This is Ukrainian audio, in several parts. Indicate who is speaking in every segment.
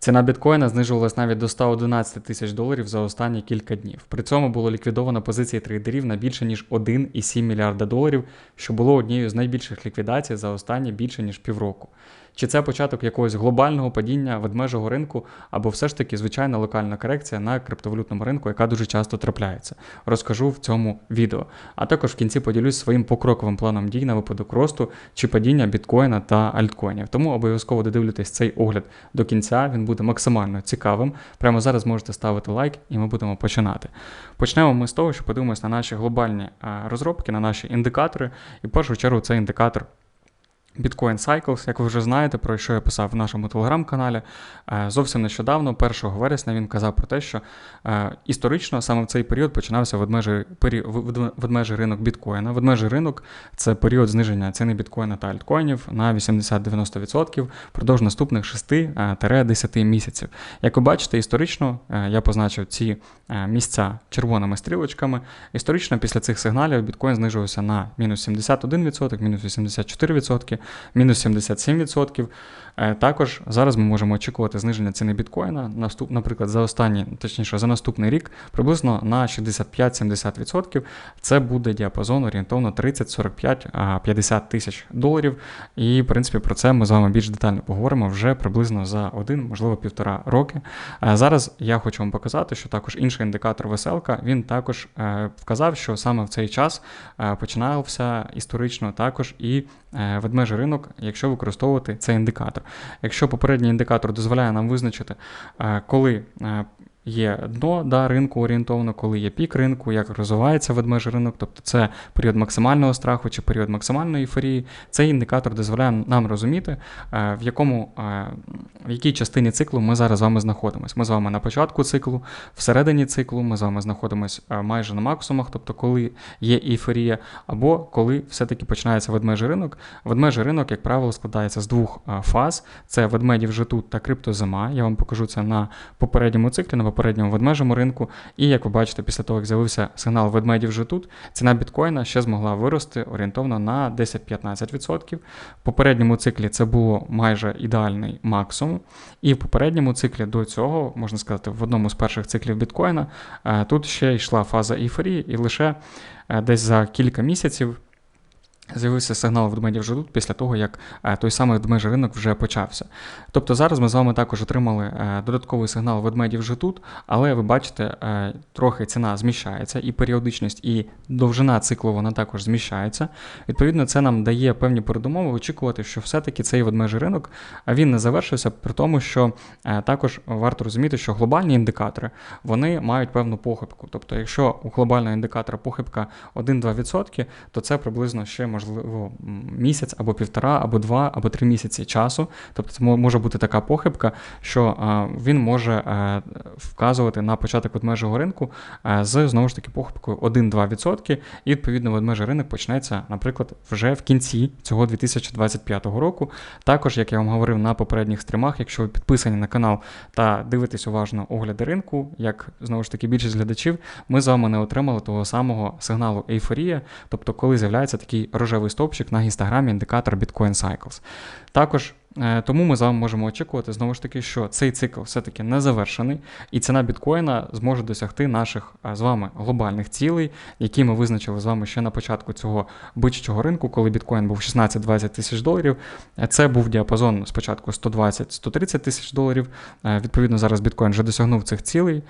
Speaker 1: Ціна біткоїна знижувалась навіть до 111 тисяч доларів за останні кілька днів. При цьому було ліквідовано позиції трейдерів на більше ніж 1,7 мільярда доларів, що було однією з найбільших ліквідацій за останні більше ніж півроку. Чи це початок якогось глобального падіння ведмежого ринку, або все ж таки звичайна локальна корекція на криптовалютному ринку, яка дуже часто трапляється? Розкажу в цьому відео. А також в кінці поділюсь своїм покроковим планом дій на випадок росту чи падіння біткоїна та альткоїнів. Тому обов'язково додивлюйтесь цей огляд до кінця. Він буде максимально цікавим. Прямо зараз можете ставити лайк, і ми будемо починати. Почнемо ми з того, що подивимось на наші глобальні розробки, на наші індикатори. І в першу чергу це індикатор. Bitcoin Cycles, як ви вже знаєте, про що я писав в нашому телеграм-каналі. Е, зовсім нещодавно, 1 вересня, він казав про те, що е, історично саме в цей період починався ведмежий, ведмежий ринок біткоїна. Ведмежий ринок це період зниження ціни біткоїна та альткоїнів на 80-90% впродовж наступних 6-10 місяців. Як ви бачите, історично е, я позначив ці місця червоними стрілочками. Історично після цих сигналів біткоін знижувався на мінус 71%, мінус 84% мінус 77%. Е, також зараз ми можемо очікувати зниження ціни біткоїна, наступ, наприклад, за останній, точніше, за наступний рік приблизно на 65-70%. Це буде діапазон орієнтовно 30, 45, 50 тисяч доларів. І, в принципі, про це ми з вами більш детально поговоримо вже приблизно за один, можливо, півтора роки. Е, зараз я хочу вам показати, що також інший індикатор веселка він також е, вказав, що саме в цей час починався історично також і ведмежий ринок, якщо використовувати цей індикатор. Якщо попередній індикатор дозволяє нам визначити, е, коли е, є дно да, ринку орієнтовно, коли є пік ринку, як розвивається ведмежий ринок, тобто це період максимального страху чи період максимальної ейфорії. Цей індикатор дозволяє нам розуміти, е, в якому е, в якій частині циклу ми зараз з вами знаходимося. Ми з вами на початку циклу, всередині циклу, ми з вами знаходимося е, майже на максимумах, тобто коли є ейфорія, або коли все-таки починається ведмежий ринок. Ведмежий ринок, як правило, складається з двох фаз: це ведмедів вже тут та криптозима. Я вам покажу це на попередньому циклі. на попередньому ведмежому ринку. І як ви бачите, після того, як з'явився сигнал ведмедів вже тут, ціна біткоїна ще змогла вирости орієнтовно на 10-15%. В попередньому циклі це було майже ідеальний максимум. І в попередньому циклі до цього, можна сказати, в одному з перших циклів біткоїна, е, тут ще йшла фаза ейфорії, і лише е, десь за кілька місяців. З'явився сигнал ведмедів вже тут після того, як е, той самий ведмежий ринок вже почався. Тобто зараз ми з вами також отримали е, додатковий сигнал ведмедів вже тут, але ви бачите, е, трохи ціна зміщається, і періодичність, і довжина циклу вона також зміщається. Відповідно, це нам дає певні передумови очікувати, що все-таки цей ведмежий ринок він не завершився, при тому, що також варто розуміти, що глобальні індикатори вони мають певну похибку. Тобто, якщо у глобального індикатора похибка 1-2%, то це приблизно ще може можливо, місяць або півтора, або два, або три місяці часу. Тобто це може бути така похибка, що він може е, вказувати на початок ведмежого ринку е, з знову ж таки похибкою 1-2%, і відповідно ведмежий ринок почнеться, наприклад, вже в кінці цього 2025 року. Також, як я вам говорив на попередніх стримах, якщо ви підписані на канал та дивитесь уважно огляди ринку, як знову ж таки більшість глядачів, ми з вами не отримали того самого сигналу ейфорія, тобто коли з'являється такий рожевий стовпчик на інстаграмі індикатор Bitcoin Cycles. Також тому ми з вами можемо очікувати знову ж таки, що цей цикл все-таки не завершений, і ціна біткоїна зможе досягти наших е, з вами глобальних цілей, які ми визначили з вами ще на початку цього бичого ринку, коли біткоін був 16-20 тисяч доларів. Е, це був діапазон спочатку 120-130 тисяч доларів. Відповідно, зараз біткоін вже досягнув цих цілей,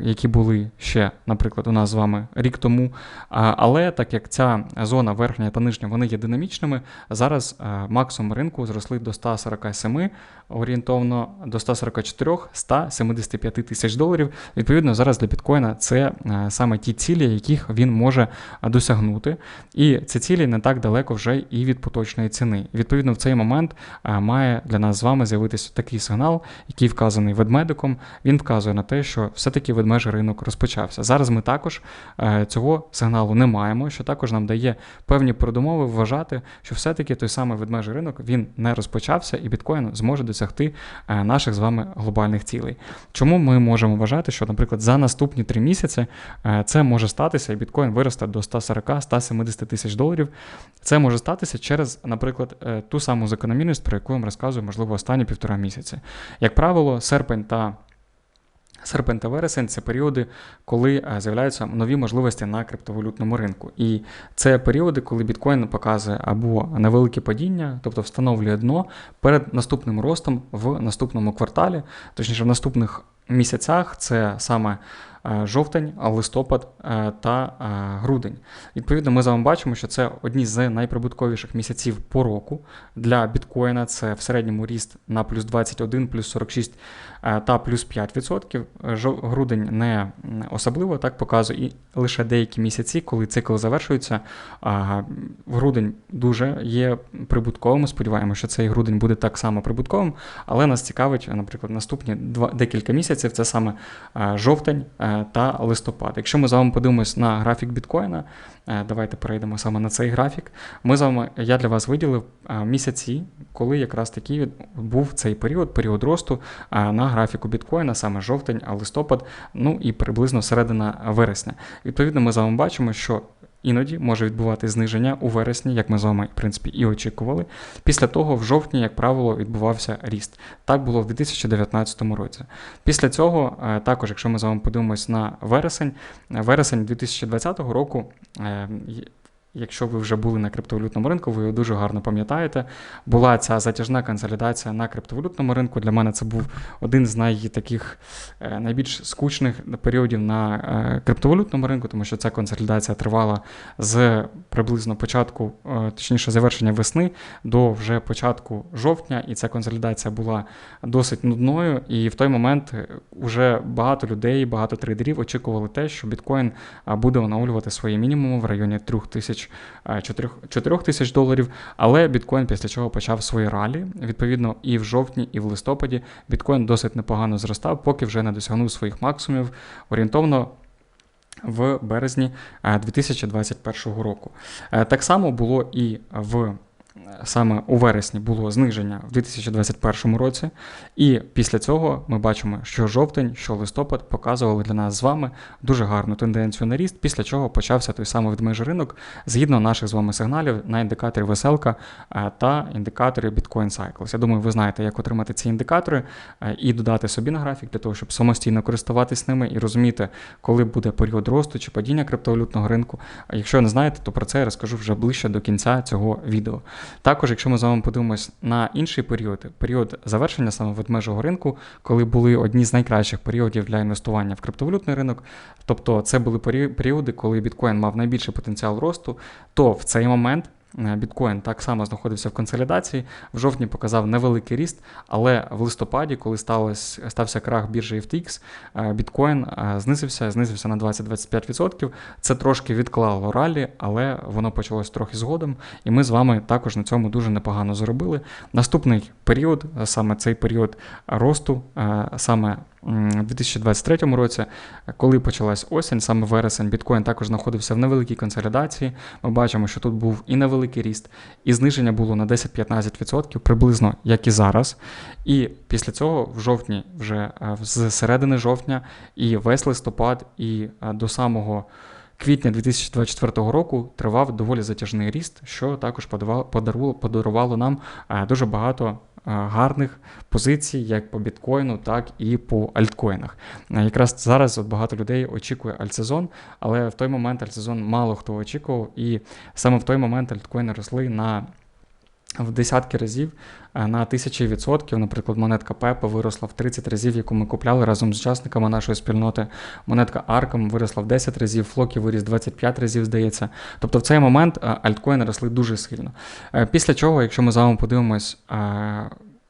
Speaker 1: які були ще, наприклад, у нас з вами рік тому. Але так як ця зона верхня та нижня вони є динамічними, зараз максимум ринку зросли до 100 147 орієнтовно до 144 175 тисяч доларів. Відповідно, зараз для біткоїна це е, саме ті цілі, яких він може досягнути. І ці цілі не так далеко вже і від поточної ціни. Відповідно, в цей момент е, має для нас з вами з'явитися такий сигнал, який вказаний ведмедиком. Він вказує на те, що все-таки ведмежий ринок розпочався. Зараз ми також е, цього сигналу не маємо, що також нам дає певні передумови вважати, що все-таки той самий ведмежий ринок він не розпочався почався, і біткоін зможе досягти е, наших з вами глобальних цілей. Чому ми можемо вважати, що, наприклад, за наступні три місяці е, це може статися, і біткоін виросте до 140-170 тисяч доларів. Це може статися через, наприклад, е, ту саму закономірність, про яку я вам розказую, можливо, останні півтора місяці. Як правило, серпень та Серпень та вересень це періоди, коли е, з'являються нові можливості на криптовалютному ринку. І це періоди, коли біткоін показує або невелике падіння, тобто встановлює дно перед наступним ростом в наступному кварталі, точніше в наступних місяцях, це саме жовтень, листопад е, та е, грудень. Відповідно, ми з вами бачимо, що це одні з найприбутковіших місяців по року для біткоїна. Це в середньому ріст на плюс 21, плюс 46 та плюс 5%. Грудень не особливо так показує, і лише деякі місяці, коли цикл завершується. Грудень дуже є прибутковим. Сподіваємося, що цей грудень буде так само прибутковим, але нас цікавить, наприклад, наступні два декілька місяців це саме жовтень та листопад. Якщо ми з вами подивимось на графік біткоїна, е, давайте перейдемо саме на цей графік. Ми з вами, Я для вас виділив е, місяці, коли якраз такий був цей період, період росту е, на графіку біткоїна, саме жовтень, листопад, ну і приблизно середина вересня. Відповідно, ми з вами бачимо, що Іноді може відбувати зниження у вересні, як ми з вами, в принципі, і очікували. Після того, в жовтні, як правило, відбувався ріст. Так було в 2019 році. Після цього, е, також, якщо ми з вами подивимось на вересень, вересень 2020 року е, Якщо ви вже були на криптовалютному ринку, ви його дуже гарно пам'ятаєте. Була ця затяжна консолідація на криптовалютному ринку. Для мене це був один з найтаких е, найбільш скучних періодів на е, криптовалютному ринку, тому що ця консолідація тривала з приблизно початку, е, точніше, завершення весни до вже початку жовтня, і ця консолідація була досить нудною. І в той момент вже багато людей, багато трейдерів очікували те, що біткоін буде оновлювати свої мінімуми в районі 3000 тисяч 4 тисяч доларів. Але біткоін після чого почав свої ралі. Відповідно, і в жовтні, і в листопаді біткоін досить непогано зростав, поки вже не досягнув своїх максимумів орієнтовно. В березні 2021 року. Е, так само було і в саме у вересні було зниження в 2021 році, і після цього ми бачимо, що жовтень, що листопад показували для нас з вами дуже гарну тенденцію на ріст, після чого почався той самий ведмежий ринок згідно наших з вами сигналів на індикаторі веселка е, та індикаторі Bitcoin Cycles. Я думаю, ви знаєте, як отримати ці індикатори е, і додати собі на графік для того, щоб самостійно користуватись ними і розуміти, коли буде період росту чи падіння криптовалютного ринку. А якщо не знаєте, то про це я розкажу вже ближче до кінця цього відео. Також, якщо ми з вами подивимось на інший період, період завершення саме ведмежого ринку, коли були одні з найкращих періодів для інвестування в криптовалютний ринок, тобто це були періоди, коли біткоін мав найбільший потенціал росту, то в цей момент біткоін так само знаходився в консолідації. В жовтні показав невеликий ріст, але в листопаді, коли сталося, стався крах біржі FTX, е, біткоін е, знизився, знизився на 20-25%. Це трошки відклало ралі, але воно почалось трохи згодом. І ми з вами також на цьому дуже непогано заробили. Наступний період, саме цей період росту, саме у 2023 році, коли почалась осінь, саме вересень, біткоін також знаходився в невеликій консолідації. Ми бачимо, що тут був і невеликий ріст, і зниження було на 10-15%, приблизно як і зараз. І після цього, в жовтні, вже е, з середини жовтня, і весь листопад, і е, до самого. Квітня 2024 року тривав доволі затяжний ріст, що також подарувало, нам е, дуже багато гарних позицій, як по біткоїну, так і по альткоїнах. Е, якраз зараз от багато людей очікує альтсезон, але в той момент альтсезон мало хто очікував, і саме в той момент альткоїни росли на в десятки разів е, на тисячі відсотків. Наприклад, монетка Пепа виросла в 30 разів, яку ми купляли разом з учасниками нашої спільноти. Монетка Арком виросла в 10 разів, Флокі виріс 25 разів, здається. Тобто в цей момент е, альткоїни росли дуже сильно. Е, після чого, якщо ми з вами подивимось.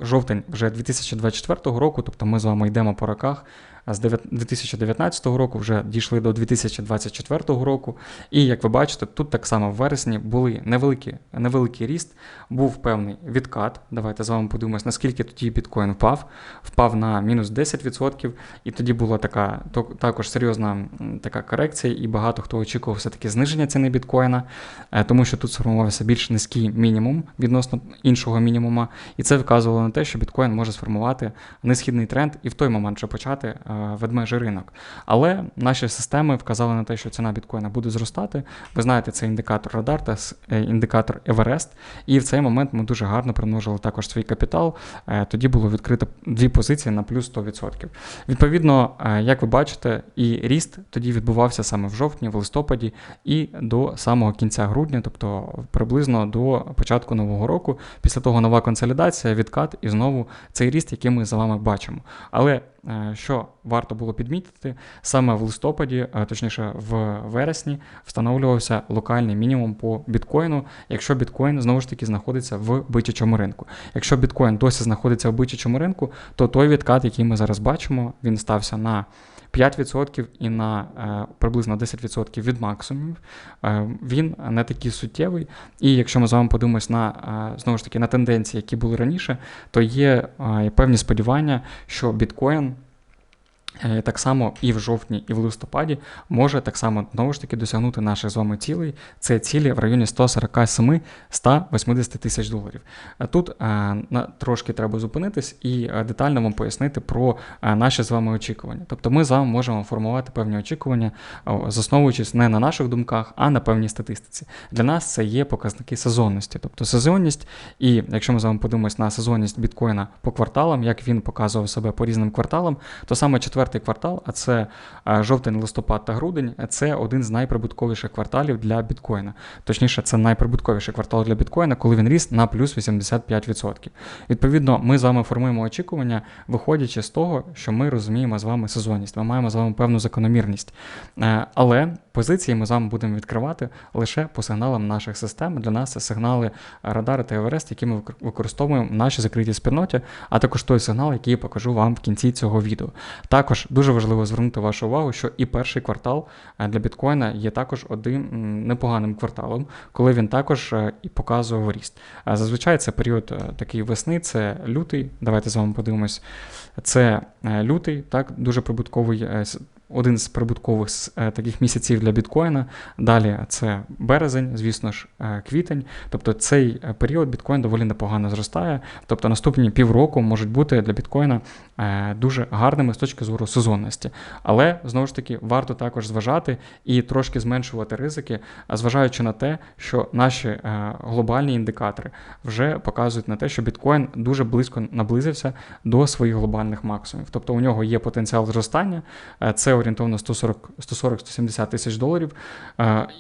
Speaker 1: Жовтень вже 2024 року, тобто ми з вами йдемо по роках. З 2019 року, вже дійшли до 2024 року. І як ви бачите, тут так само в вересні були невеликі, невеликий ріст, був певний відкат. Давайте з вами подивимось, наскільки тоді біткоін впав. Впав на мінус 10%, і тоді була така також серйозна така корекція, і багато хто очікував все-таки зниження ціни біткоїна, е, тому що тут сформувався більш низький мінімум відносно іншого мінімума. І це вказувало на те, що біткоін може сформувати несхідний тренд і в той момент вже почати е, ведмежий ринок. Але наші системи вказали на те, що ціна біткоїна буде зростати. Ви знаєте, це індикатор радар та е, індикатор Еверест. І в цей момент ми дуже гарно примножили також свій капітал. Е, тоді було відкрито дві позиції на плюс 100%. Відповідно, як ви бачите, і ріст тоді відбувався саме в жовтні, в листопаді і до самого кінця грудня, тобто приблизно до початку нового року. Після того нова консолідація, відкат і знову цей ріст, який ми за вами бачимо. Але е, що варто було підмітити, саме в листопаді, е, точніше в вересні, встановлювався локальний мінімум по біткоїну, якщо біткоін знову ж таки знаходиться в бичачому ринку. Якщо біткоін досі знаходиться в бичачому ринку, то той відкат, який ми зараз бачимо, він стався на 5% і на е, приблизно 10% від максимумів, е, він не такий суттєвий. І якщо ми з вами подивимось на е, знову ж таки на тенденції, які були раніше, то є певні сподівання, що біткоін так само і в жовтні, і в листопаді може так само знову ж таки досягнути наших з вами цілей. Це цілі в районі 147-180 тисяч доларів. Е, тут е, на, трошки треба зупинитись і детально вам пояснити про наші з вами очікування. Тобто ми з вами можемо формувати певні очікування, засновуючись не на наших думках, а на певній статистиці. Для нас це є показники сезонності. Тобто сезонність, і якщо ми з вами подивимось на сезонність біткоїна по кварталам, як він показував себе по різним кварталам, то саме четвер четвертий квартал, а це жовтень, листопад та грудень, це один з найприбутковіших кварталів для біткоїна. Точніше, це найприбутковіший квартал для біткоїна, коли він ріс на плюс 85%. Відповідно, ми з вами формуємо очікування, виходячи з того, що ми розуміємо з вами сезонність. Ми маємо з вами певну закономірність. Е, але позиції ми з вами будемо відкривати лише по сигналам наших систем. Для нас це сигнали радари та Еверест, які ми використовуємо в нашій закритій спільноті, а також той сигнал, який я покажу вам в кінці цього відео. Також також дуже важливо звернути вашу увагу, що і перший квартал е, для біткоїна є також одним непоганим кварталом, коли він також е, і показував ріст. Зазвичай це період е, такий весни, це лютий. Давайте з вами подивимось. Це лютий, так, дуже прибутковий один з прибуткових е, таких місяців для біткоїна. Далі це березень, звісно ж, е, квітень. Тобто цей е, період біткоін доволі непогано зростає. Тобто наступні півроку можуть бути для біткоїна дуже гарними з точки зору сезонності. Але знову ж таки варто також зважати і трошки зменшувати ризики, зважаючи на те, що наші глобальні індикатори вже показують на те, що біткоін дуже близько наблизився до своїх глобальних максимумів. Тобто у нього є потенціал зростання. Це орієнтовно 140-170 тисяч доларів.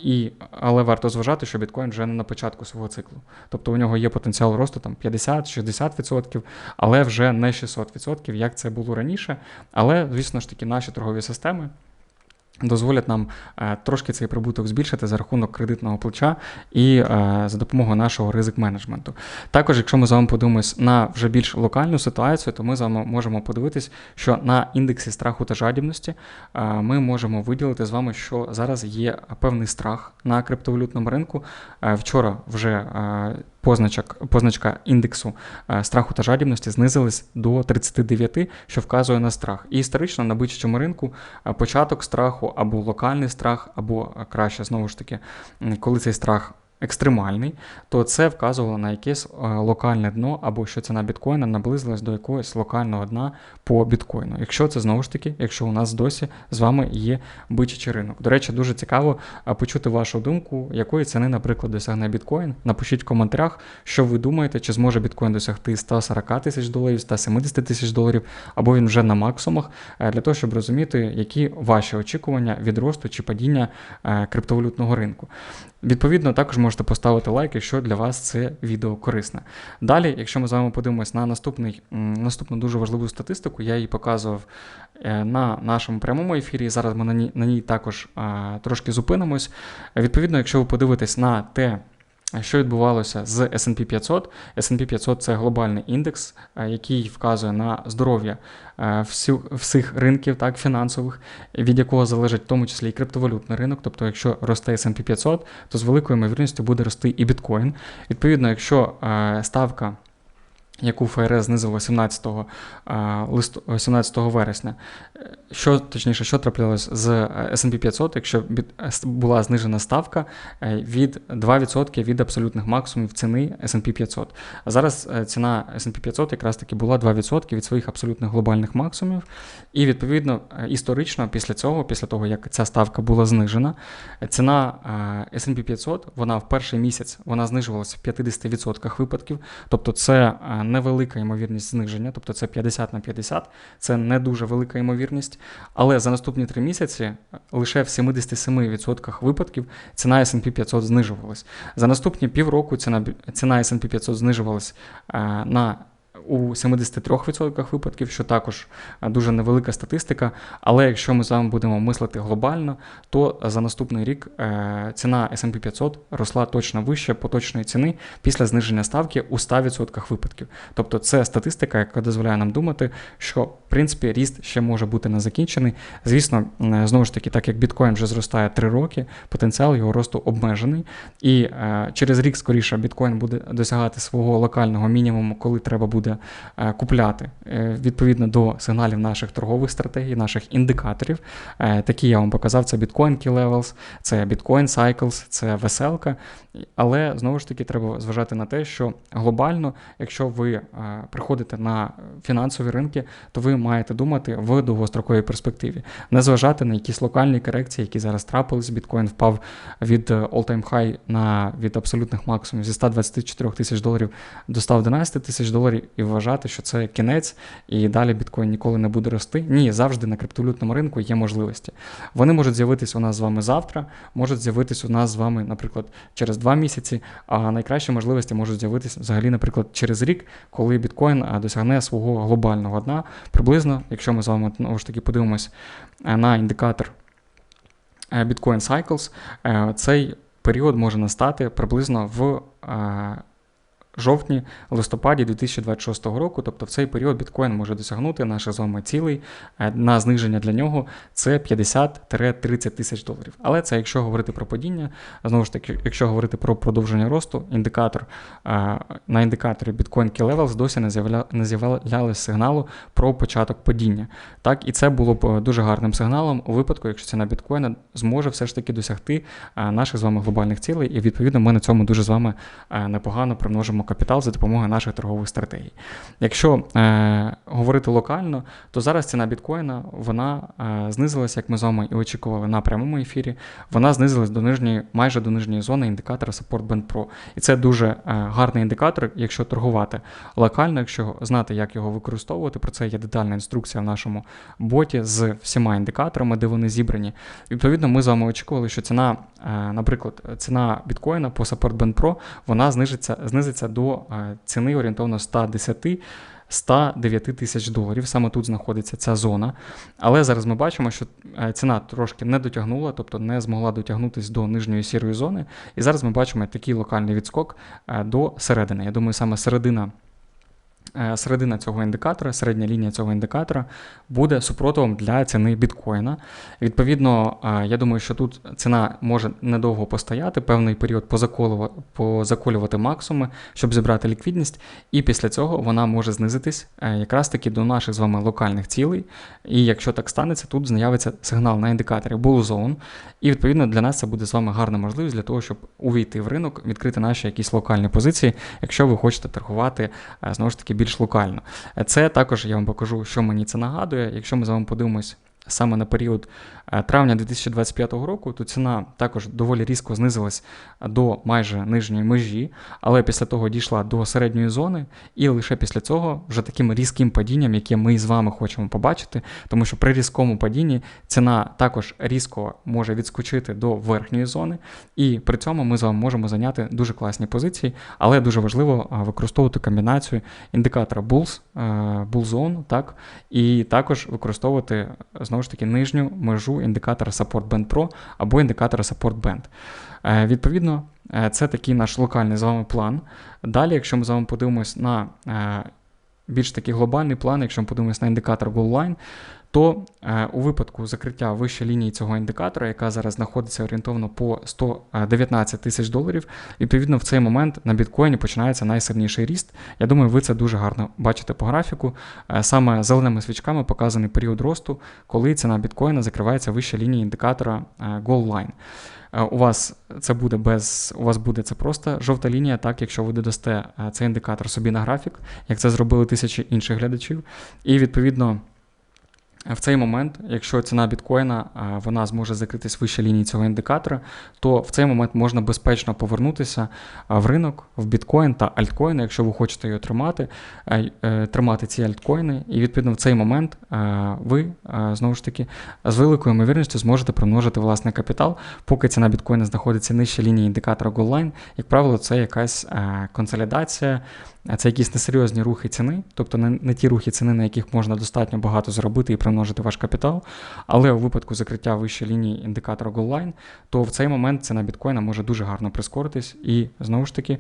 Speaker 1: І, Але варто зважати, що біткоін вже не на початку свого циклу. Тобто у нього є потенціал росту там 50-60%, але вже не 600%, як це було раніше. Але, звісно ж таки, наші торгові системи. Дозволять нам е, трошки цей прибуток збільшити за рахунок кредитного плеча і е, за допомогою нашого ризик менеджменту. Також, якщо ми з вами подивимось на вже більш локальну ситуацію, то ми з вами можемо подивитись, що на індексі страху та жадібності е, ми можемо виділити з вами, що зараз є певний страх на криптовалютному ринку. Вчора вже позначок, позначка індексу е, страху та жадібності знизилась до 39, що вказує на страх. І історично на бичачому ринку е, початок страху або локальний страх, або е, краще знову ж таки, коли цей страх екстремальний, то це вказувало на якесь е, локальне дно, або що ціна біткоїна наблизилась до якогось локального дна по біткоїну. Якщо це знову ж таки, якщо у нас досі з вами є бичачий ринок. До речі, дуже цікаво е, почути вашу думку, якої ціни, наприклад, досягне біткоін. Напишіть в коментарях, що ви думаєте, чи зможе біткоін досягти 140 тисяч доларів, 170 тисяч доларів, або він вже на максимумах, е, для того, щоб розуміти, які ваші очікування від росту чи падіння криптовалютного ринку. Відповідно, також можете поставити лайк, якщо для вас це відео корисне. Далі, якщо ми з вами подивимось на наступний, наступну дуже важливу статистику, я її показував е, на нашому прямому ефірі. Зараз ми на ній, на ній також а, трошки зупинимось. Відповідно, якщо ви подивитесь на те, Що відбувалося з S&P 500? S&P 500 – це глобальний індекс, е, який вказує на здоров'я е, всіх ринків, так, фінансових, від якого залежить в тому числі і криптовалютний ринок. Тобто, якщо росте S&P 500, то з великою ймовірністю буде рости і біткоін. Відповідно, якщо е, ставка яку ФРС знизило 17 17 вересня. Що точніше, що траплялось з S&P 500, якщо була знижена ставка е, від 2% від абсолютних максимумів ціни S&P 500. А зараз е, ціна S&P 500 якраз таки була 2% від своїх абсолютних глобальних максимумів. І відповідно е, історично після цього, після того як ця ставка була знижена, ціна S&P 500 вона в перший місяць вона знижувалася в 50% випадків, тобто це невелика ймовірність зниження, тобто це 50 на 50, це не дуже велика ймовірність. Але за наступні три місяці лише в 77% випадків ціна SP 500 знижувалась. За наступні півроку ціна ціна SP 500 знижувалась на у 73% випадків, що також е, дуже невелика статистика. Але якщо ми з вами будемо мислити глобально, то за наступний рік е, ціна SP 500 росла точно вище поточної ціни після зниження ставки у 100% випадків. Тобто це статистика, яка дозволяє нам думати, що в принципі ріст ще може бути не закінчений. Звісно, е, знову ж таки, так як біткоін вже зростає 3 роки, потенціал його росту обмежений. І через рік скоріше біткоін буде досягати свого локального мінімуму, коли треба буде. Е, купляти е, відповідно до сигналів наших торгових стратегій, наших індикаторів. Е, такі я вам показав: це Bitcoin Key Levels, це Bitcoin Cycles, це веселка. Але знову ж таки треба зважати на те, що глобально, якщо ви приходите на фінансові ринки, то ви маєте думати в довгостроковій перспективі, не зважати на якісь локальні корекції, які зараз трапились. Біткоін впав від all-time high на від абсолютних максимумів зі 124 тисяч доларів до 111 тисяч доларів. І вважати, що це кінець, і далі біткоін ніколи не буде рости. Ні, завжди на криптовалютному ринку є можливості. Вони можуть з'явитися у нас з вами завтра, можуть з'явитися у нас з вами, наприклад, через два місяці. А найкращі можливості можуть з'явитися взагалі, наприклад, через рік, коли біткоін досягне свого глобального дна. Приблизно, якщо ми з вами знову ж таки подивимось на індикатор Bitcoin Cycles, цей період може настати приблизно в жовтні, листопаді 2026 року, тобто в цей період біткоін може досягнути наших з вами цілей е, на зниження для нього це 50-30 тисяч доларів. Але це якщо говорити про падіння, знову ж таки, якщо говорити про продовження росту, індикатор е, на індикаторі Bitcoin Key Levels досі не з'являлось сигналу про початок падіння. Так, і це було б дуже гарним сигналом у випадку, якщо ціна біткоїна зможе все ж таки досягти е, наших з вами глобальних цілей, і відповідно ми на цьому дуже з вами непогано примножимо капітал за допомогою наших торгових стратегій. Якщо е, говорити локально, то зараз ціна біткоїна вона е, знизилася, як ми з вами і очікували на прямому ефірі. Вона знизилась до нижньої, майже до нижньої зони індикатора Support Band Pro. І це дуже е, гарний індикатор, якщо торгувати локально, якщо знати, як його використовувати. Про це є детальна інструкція в нашому боті з всіма індикаторами, де вони зібрані. Відповідно, ми з вами очікували, що ціна, е, наприклад, ціна біткоїна по Support Band Pro вона знижиться, знизиться до е, ціни орієнтовно 110 109 тисяч доларів. Саме тут знаходиться ця зона. Але зараз ми бачимо, що е, ціна трошки не дотягнула, тобто не змогла дотягнутися до нижньої сірої зони. І зараз ми бачимо такий локальний відскок е, до середини. Я думаю, саме середина. Е, середина цього індикатора, середня лінія цього індикатора буде супротивом для ціни біткоїна. Відповідно, е, я думаю, що тут ціна може недовго постояти, певний період позаколювати максимуми, щоб зібрати ліквідність, і після цього вона може знизитись е, якраз таки до наших з вами локальних цілей. І якщо так станеться, тут з'явиться сигнал на індикаторі Bull Zone. І відповідно для нас це буде з вами гарна можливість для того, щоб увійти в ринок, відкрити наші якісь локальні позиції, якщо ви хочете торгувати знову ж таки більш локально. Це також я вам покажу, що мені це нагадує. Якщо ми з вами подивимось саме на період е, травня 2025 року, то ціна також доволі різко знизилась до майже нижньої межі, але після того дійшла до середньої зони, і лише після цього вже таким різким падінням, яке ми з вами хочемо побачити, тому що при різкому падінні ціна також різко може відскочити до верхньої зони, і при цьому ми з вами можемо зайняти дуже класні позиції, але дуже важливо використовувати комбінацію індикатора Bulls, е, Bull Zone, так, і також використовувати знову знову ж таки нижню межу індикатора Support Band Pro або індикатора Support Band. Е, Відповідно, е, це такий наш локальний з вами план. Далі, якщо ми з вами подивимось на е, більш такий глобальний план, якщо ми подивимось на індикатор Goal Line, то е, у випадку закриття вищої лінії цього індикатора, яка зараз знаходиться орієнтовно по 119 тисяч доларів, відповідно в цей момент на біткоїні починається найсильніший ріст. Я думаю, ви це дуже гарно бачите по графіку. Е, Саме зеленими свічками показаний період росту, коли ціна біткоїна закривається вище лінії індикатора е, Goal Line. Е, У вас це буде без у вас буде це просто жовта лінія, так якщо ви додасте е, цей індикатор собі на графік, як це зробили тисячі інших глядачів, і відповідно. В цей момент, якщо ціна біткоїна вона зможе закритись вище лінії цього індикатора, то в цей момент можна безпечно повернутися в ринок, в біткоін та альткоїни, якщо ви хочете його тримати, е, тримати ці альткоїни, і відповідно в цей момент ви знову ж таки з великою ймовірністю зможете примножити власний капітал, поки ціна біткоїна знаходиться нижче лінії індикатора GoalLine. Як правило, це якась консолідація. Це якісь несерйозні рухи ціни, тобто не, не ті рухи ціни, на яких можна достатньо багато заробити і примножити ваш капітал. Але у випадку закриття вищої лінії індикатора GoalLine, то в цей момент ціна біткоїна може дуже гарно прискоритись. І знову ж таки,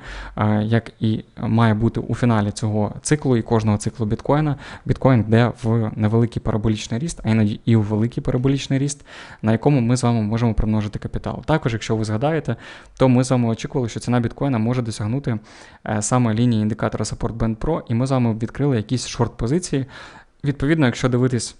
Speaker 1: як і має бути у фіналі цього циклу і кожного циклу біткоїна, біткоін йде в невеликий параболічний ріст, а іноді і в великий параболічний ріст, на якому ми з вами можемо примножити капітал. Також, якщо ви згадаєте, то ми з вами очікували, що ціна біткоїна може досягнути е, саме лінії індикатора Support Band Pro, і ми з вами відкрили якісь шорт-позиції. Відповідно, якщо дивитись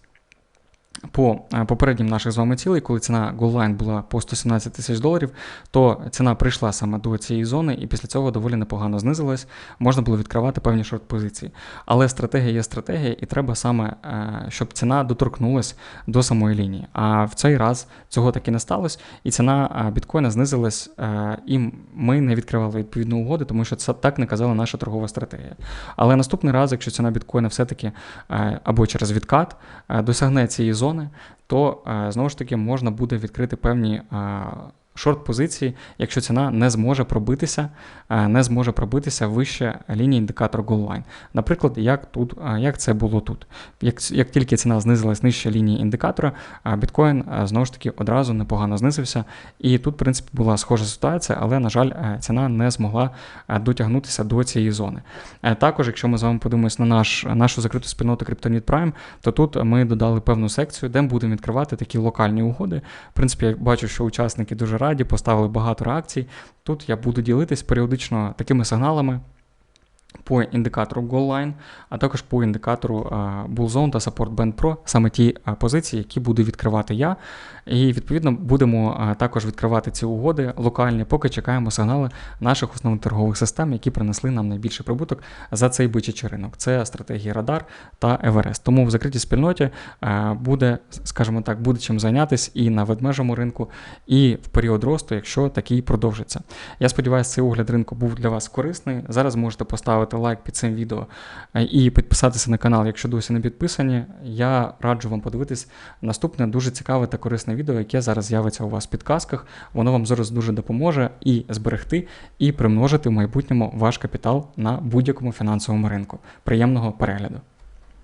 Speaker 1: по е, попереднім наших з вами цілей, коли ціна GoalLine була по 117 тисяч доларів, то ціна прийшла саме до цієї зони, і після цього доволі непогано знизилась. Можна було відкривати певні шорт-позиції. Але стратегія є стратегія, і треба саме, е, щоб ціна доторкнулась до самої лінії. А в цей раз цього таки не сталося, і ціна е, біткоїна знизилась, і ми не відкривали відповідну угоду, тому що це так не казала наша торгова стратегія. Але наступний раз, якщо ціна біткоїна все-таки або через відкат досягне цієї зони, то е, знову ж таки можна буде відкрити певні е, шорт-позиції, якщо ціна не зможе пробитися, е, не зможе пробитися вище лінії індикатора GoalLine. Наприклад, як тут, е, як це було тут. Як, як тільки ціна знизилась нижче лінії індикатора, е, біткоін знову ж таки одразу непогано знизився. І тут, в принципі, була схожа ситуація, але, на жаль, ціна не змогла дотягнутися до цієї зони. Також, якщо ми з вами подивимось на наш, нашу закриту спільноту Cryptonit Prime, то тут ми додали певну секцію, де ми будемо відкривати такі локальні угоди. В принципі, я бачу, що учасники дуже раді, поставили багато реакцій. Тут я буду ділитись періодично такими сигналами. По індикатору GoalLine, а також по індикатору Bullzone та Support Band Pro, саме ті позиції, які буду відкривати я. І відповідно будемо також відкривати ці угоди локальні, поки чекаємо сигнали наших основних торгових систем, які принесли нам найбільший прибуток за цей бичачий ринок. Це стратегії Радар та Еверест. Тому в закритій спільноті буде, скажімо так, буде чим зайнятися і на ведмежому ринку, і в період росту, якщо такий продовжиться. Я сподіваюся, цей огляд ринку був для вас корисний. Зараз можете поставити лайк під цим відео е, і підписатися на канал, якщо досі не підписані. Я раджу вам подивитись наступне дуже цікаве та корисне відео, яке зараз з'явиться у вас в підказках. Воно вам зараз дуже допоможе і зберегти, і примножити в майбутньому ваш капітал на будь-якому фінансовому ринку. Приємного перегляду!